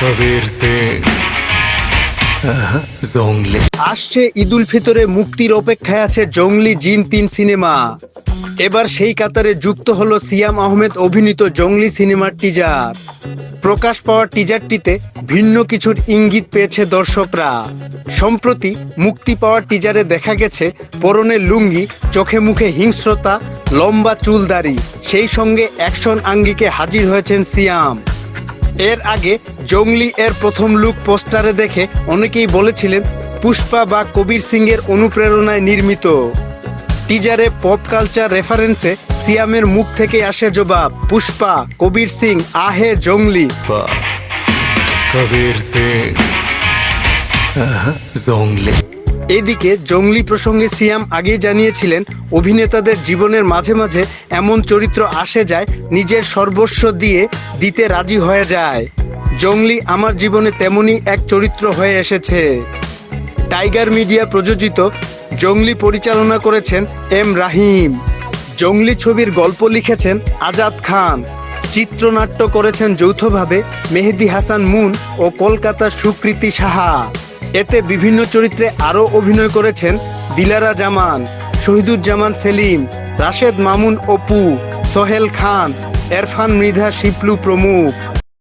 কবির সিং জংলি আসছে ঈদুল ফিতরে মুক্তির অপেক্ষায় আছে জংলি জিন তিন সিনেমা। এবার সেই কাতারে যুক্ত হলো সিয়াম আহমেদ অভিনীত জংলি সিনেমার টিজার প্রকাশ পাওয়া টিজারটিতে ভিন্ন কিছুর ইঙ্গিত পেয়েছে দর্শকরা। সম্প্রতি মুক্তি পাওয়া টিজারে দেখা গেছে পরনে লুঙ্গি, চোখে মুখে হিংস্রতা, লম্বা চুল দাড়ি। সেই সঙ্গে অ্যাকশন আঙ্গিকে হাজির হয়েছেন সিয়াম। এর আগে জংলি এর প্রথম লুক পোস্টারে দেখে অনেকেই বলেছিলেন, পুষ্পা বা কবির সিং এর অনুপ্রেরণায় নির্মিত। টিজারে পপ কালচার রেফারেন্সে সিয়ামের মুখ থেকে আসে জবাব, পুষ্পা, কবির সিং, আহে জংলি কবির সিং জংলি এদিকে জংলি প্রসঙ্গে সিয়াম আগেই জানিয়েছিলেন, অভিনেতাদের জীবনের মাঝে মাঝে এমন চরিত্র আসে যায়, নিজের সর্বস্ব দিয়ে দিতে রাজি হয়ে যায়। জংলি আমার জীবনে তেমনই এক চরিত্র হয়ে এসেছে। টাইগার মিডিয়া প্রযোজিত জংলি পরিচালনা করেছেন এম রাহিম। জংলি ছবির গল্প লিখেছেন আজাদ খান। চিত্রনাট্য করেছেন যৌথভাবে মেহেদি হাসান মুন ও কলকাতার সুকৃতি সাহা। এতে বিভিন্ন চরিত্রে আরও অভিনয় করেছেন দিলারা জামান, শহীদুজ্জামান সেলিম, রাশেদ মামুন অপু, সোহেল খান, এরফান মৃধা শিপলু প্রমুখ।